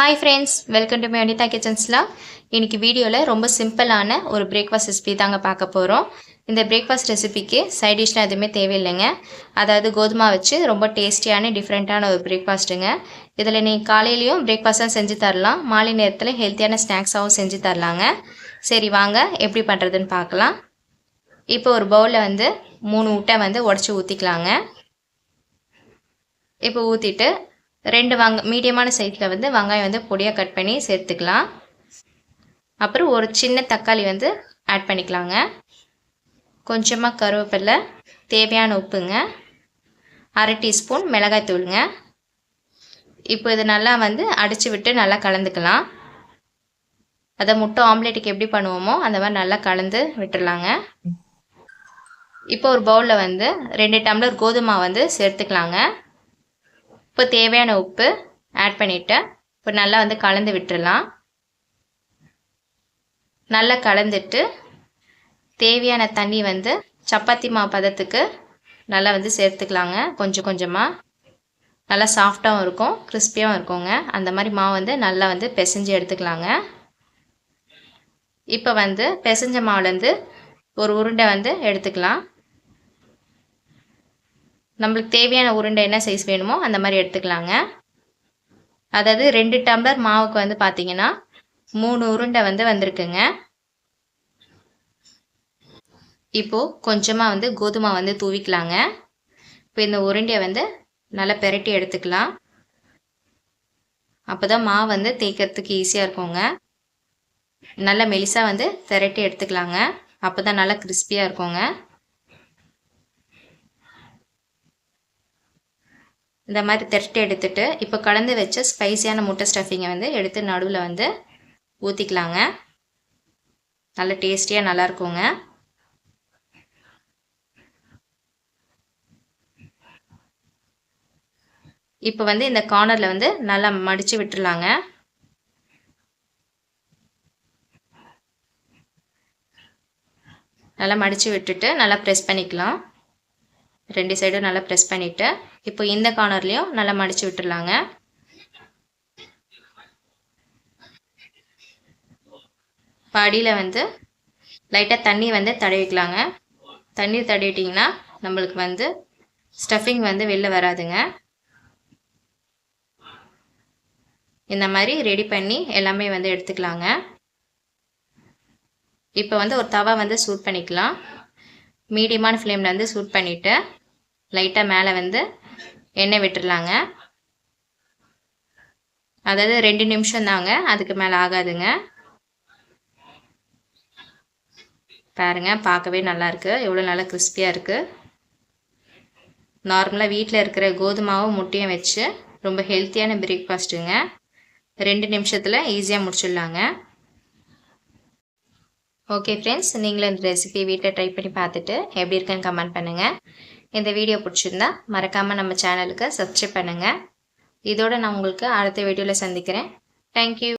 Hi friends welcome to my Anitha கிச்சன்ஸ்லாம் இன்றைக்கி வீடியோவில் ரொம்ப சிம்பிளான ஒரு பிரேக்ஃபாஸ்ட் ரெசிபி தாங்க பார்க்க போகிறோம் இந்த பிரேக்ஃபாஸ்ட் ரெசிபிக்கு சைட் டிஷ்லாம் எதுவுமே தேவையில்லைங்க. அதாவது கோதுமை வச்சு ரொம்ப டேஸ்டியான டிஃப்ரெண்ட்டான ஒரு பிரேக்ஃபாஸ்ட்டுங்க இதில் நீங்கள் காலையிலையும் பிரேக்ஃபாஸ்ட்டாக செஞ்சு தரலாம். மாலை நேரத்தில் ஹெல்த்தியான ஸ்நாக்ஸாகவும் செஞ்சு தரலாங்க. சரி வாங்க எப்படி பண்ணுறதுன்னு பார்க்கலாம். இப்போ ஒரு பவுலில் வந்து மூணு முட்டை வந்து உடச்சி ஊற்றிக்கலாங்க இப்போ ஊற்றிட்டு ரெண்டு வாங்க மீடியமான சைஸில் வந்து வெங்காயம் வந்து பொடியாக கட் பண்ணி சேர்த்துக்கலாம். அப்புறம் ஒரு சின்ன தக்காளி வந்து ஆட் பண்ணிக்கலாங்க. கொஞ்சமாக கருவேப்பிலை தேவையான உப்புங்க. அரை டீஸ்பூன் மிளகாய் தூளுங்க. இப்போ இது நல்லா வந்து அடித்து விட்டு நல்லா கலந்துக்கலாம். அதை முட்டை ஆம்லேட்டுக்கு எப்படி பண்ணுவோமோ அந்த மாதிரி நல்லா கலந்து விட்டுடலாங்க இப்போ ஒரு பவுலில் வந்து ரெண்டு டம்ளர் கோதுமை வந்து சேர்த்துக்கலாங்க. இப்போ தேவையான உப்பு ஆட் பண்ணிவிட்டேன் இப்போ நல்லா வந்து கலந்து விட்டுடலாம் நல்லா கலந்துட்டு தேவையான தண்ணி வந்து சப்பாத்தி மா பதத்துக்கு நல்லா வந்து சேர்த்துக்கலாங்க. கொஞ்சம் கொஞ்சமாக நல்லா சாஃப்டாகவும் இருக்கும் கிறிஸ்பியாகவும் இருக்குங்க. அந்த மாதிரி மாவு வந்து நல்லா வந்து பிசைஞ்சு எடுத்துக்கலாங்க. இப்போ வந்து பிசைஞ்ச மாவுலேருந்து ஒரு உருண்டை வந்து எடுத்துக்கலாம். நம்மளுக்கு தேவையான உருண்டை என்ன சைஸ் வேணுமோ அந்த மாதிரி எடுத்துக்கலாங்க. அதாவது ரெண்டு டம்ளர் மாவுக்கு வந்து பார்த்தீங்கன்னா மூணு உருண்டை வந்து வந்திருக்குங்க. இப்போது கொஞ்சமாக வந்து கோதுமை வந்து தூவிக்கலாங்க. இப்போ இந்த உருண்டையை வந்து நல்லா பெரட்டி எடுத்துக்கலாம். அப்போ தான் மாவு வந்து தேய்க்கிறதுக்கு ஈஸியாக இருக்குங்க. நல்லா மெலிசாக வந்து திரட்டி எடுத்துக்கலாங்க. அப்போ தான் நல்லா கிறிஸ்பியாக இருக்குங்க. இந்த மாதிரி திரட்டி எடுத்துட்டு இப்போ கலந்து வச்ச ஸ்பைசியான முட்டை ஸ்டஃபிங்கை வந்து எடுத்து நடுவில் வந்து ஊற்றிக்கலாங்க நல்ல டேஸ்டியாக நல்லாயிருக்குங்க இப்போ வந்து இந்த கார்னரில் வந்து நல்லா மடித்து விட்டுடலாங்க நல்லா மடித்து விட்டுட்டு நல்லா ப்ரெஸ் பண்ணிக்கலாம். ரெண்டு சைடும் நல்லா ப்ரெஸ் பண்ணிவிட்டு இப்போ இந்த கார்னர்லேயும் நல்லா மடித்து விட்டுடலாங்க இப்போ அடியில் வந்து லைட்டாக தண்ணி வந்து தடவிக்கலாங்க. தண்ணி தடவிட்டிங்கன்னா நம்மளுக்கு வந்து ஸ்டஃபிங் வந்து வெளில வராதுங்க. இந்த மாதிரி ரெடி பண்ணி எல்லாமே வந்து எடுத்துக்கலாங்க. இப்போ வந்து ஒரு தவா வந்து சூட் பண்ணிக்கலாம். மீடியமான ஃப்ளேமில் வந்து சூட் பண்ணிவிட்டு லைட்டாக மேலே வந்து எண்ணெய் விட்டுடலாங்க அதாவது ரெண்டு நிமிஷம் தாங்க அதுக்கு மேலே ஆகாதுங்க. பாருங்க பார்க்கவே நல்லாயிருக்கு எவ்வளோ நல்லா கிறிஸ்பியாக இருக்குது நார்மலாக வீட்டில் இருக்கிற கோதுமாவும் முட்டையும் வச்சு ரொம்ப ஹெல்த்தியான பிரேக்ஃபாஸ்ட்டுங்க ரெண்டு நிமிஷத்தில் ஈஸியாக முடிச்சிடலாங்க. ஓகே ஃப்ரெண்ட்ஸ் நீங்களும் இந்த ரெசிபி வீட்டில் ட்ரை பண்ணி பார்த்துட்டு எப்படி இருக்குன்னு கமெண்ட் பண்ணுங்கள் இந்த வீடியோ பிடிச்சிருந்தா மறக்காமல் நம்ம சேனலுக்கு சப்ஸ்கிரைப் பண்ணுங்கள் இதோடு நான் உங்களுக்கு அடுத்த வீடியோவில் சந்திக்கிறேன். தேங்க்யூ